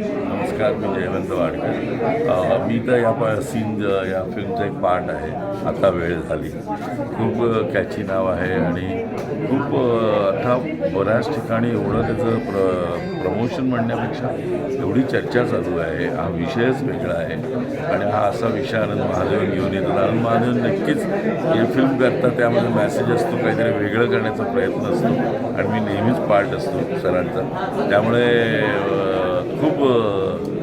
नमस्कार मी जयवंत वाडकर. मी तर या पा सीन या फिल्मचा एक पार्ट आहे. आता वेळ झाली. खूप कॅची नाव आहे आणि खूप आता बऱ्याच ठिकाणी एवढं त्याचं प्र प्रमोशन म्हणण्यापेक्षा एवढी चर्चा चालू आहे. हा विषयच वेगळा आहे. आणि हा असा विषय आनंद महादेवन घेऊन येतो. आनंद महादेवन नक्कीच हे फिल्म करतात त्यामध्ये मॅसेज असतो काहीतरी वेगळं करण्याचा प्रयत्न असतो. आणि मी नेहमीच पार्ट असतो सरांचा. त्यामुळे खूप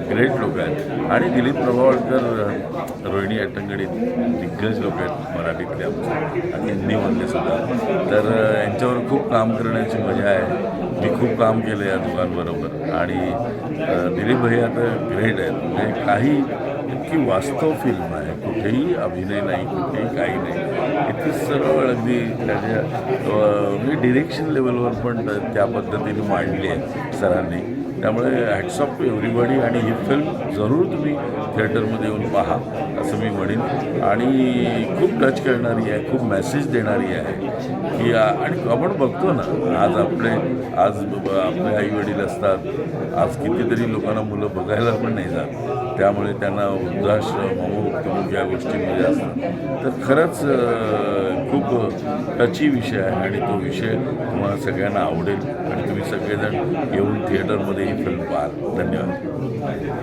ग्रेट लोक आहेत. आणि दिलीप प्रभावळकर रोहिणी अट्टंगडी दिग्गज लोक आहेत मराठीतल्या. आणि हिंदीमधले सुद्धा. तर यांच्यावर खूप काम करण्याची मजा आहे. मी खूप काम केलं या दोघांबरोबर. आणि दिलीप भाई आता ग्रेट आहेत. म्हणजे काही इतकी वास्तव फिल्म आहे. कुठेही अभिनय नाही कुठेही काही नाही. इतकी सरळ अगदी त्याच्या म्हणजे डिरेक्शन लेवलवर पण त्या पद्धतीने मांडली आहे सरांनी. त्यामुळे हॅट्स ऑफ टू एव्हरीबडी आणि ही फिल्म जरूर तुम्ही थिएटरमध्ये येऊन पहा असं मी म्हणेन. आणि खूप टच करणारी आहे खूप मेसेज देणारी आहे. की आणि आपण बघतो ना आज आपले आज आपले आई वडील असतात आज कितीतरी लोकांना मुलं बघायला पण नाही जात. त्यामुळे त्यांना वृद्धाश्रम अमुक या गोष्टीमध्ये असतात. तर खरंच खूप टची विषय आहे आणि तो विषय तुम्हाला सगळ्यांना आवडेल. आणि तुम्ही सगळेजण येऊन थिएटरमध्ये फिल्म पाहाल धन्यवाद